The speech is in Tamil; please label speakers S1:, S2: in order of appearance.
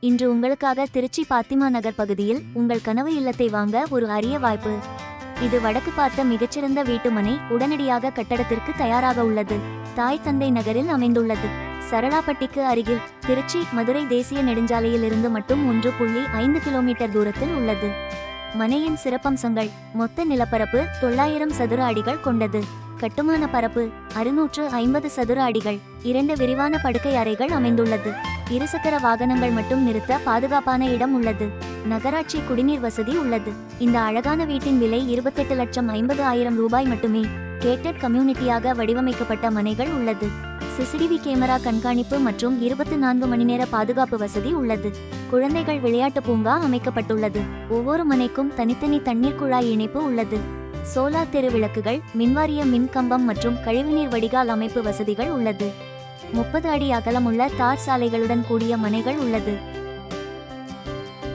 S1: இன்று உங்களுக்காக திருச்சி பாத்திமா நகர் பகுதியில் உங்கள் கனவு இல்லத்தை வாங்க ஒரு அரிய வாய்ப்பு. இது வடக்கு பார்த்த மிகச்சிறந்த வீட்டுமனை உடனடியாக கட்டடத்திற்கு தயாராக உள்ளது. தாய் தந்தை நகரில் அமைந்துள்ளது. சரளாப்பட்டிக்கு அருகில் திருச்சி மதுரை தேசிய நெடுஞ்சாலையில் இருந்து மட்டும் ஒன்று புள்ளி ஐந்து கிலோமீட்டர் தூரத்தில் உள்ளது. மனையின் சிறப்பம்சங்கள் மொத்த நிலப்பரப்பு தொள்ளாயிரம் சதுர அடிகள் கொண்டது. கட்டுமான பரப்பு அறுநூற்று ஐம்பது சதுர அடிகள். இரண்டு விரிவான படுக்கை அறைகள் அமைந்துள்ளது. இருசக்கர வாகனங்கள் மட்டும் நிறுத்த பாதுகாப்பான இடம் உள்ளது. நகராட்சி குடிநீர் வசதி உள்ளது. இந்த அழகான வீட்டின் விலை இருபத்தெட்டு லட்சம் ஐம்பது ஆயிரம் ரூபாய் மட்டுமே. கேட்டட் கம்யூனிட்டியாக வடிவமைக்கப்பட்ட மனைகள் உள்ளது. சிசிடிவி கேமரா கண்காணிப்பு மற்றும் இருபத்தி நான்கு மணி நேர பாதுகாப்பு வசதி உள்ளது. குழந்தைகள் விளையாட்டு பூங்கா அமைக்கப்பட்டுள்ளது. ஒவ்வொரு மனைக்கும் தனித்தனி தண்ணீர் குழாய் இணைப்பு உள்ளது. சோலார் தெரு விளக்குகள் மின்வாரிய மின்கம்பம் மற்றும் கழிவுநீர் வடிகால் அமைப்பு வசதிகள் உள்ளது. முப்பது அடி அகலமுள்ள தார் சாலைகளுடன் கூடிய மனைகள் உள்ளது.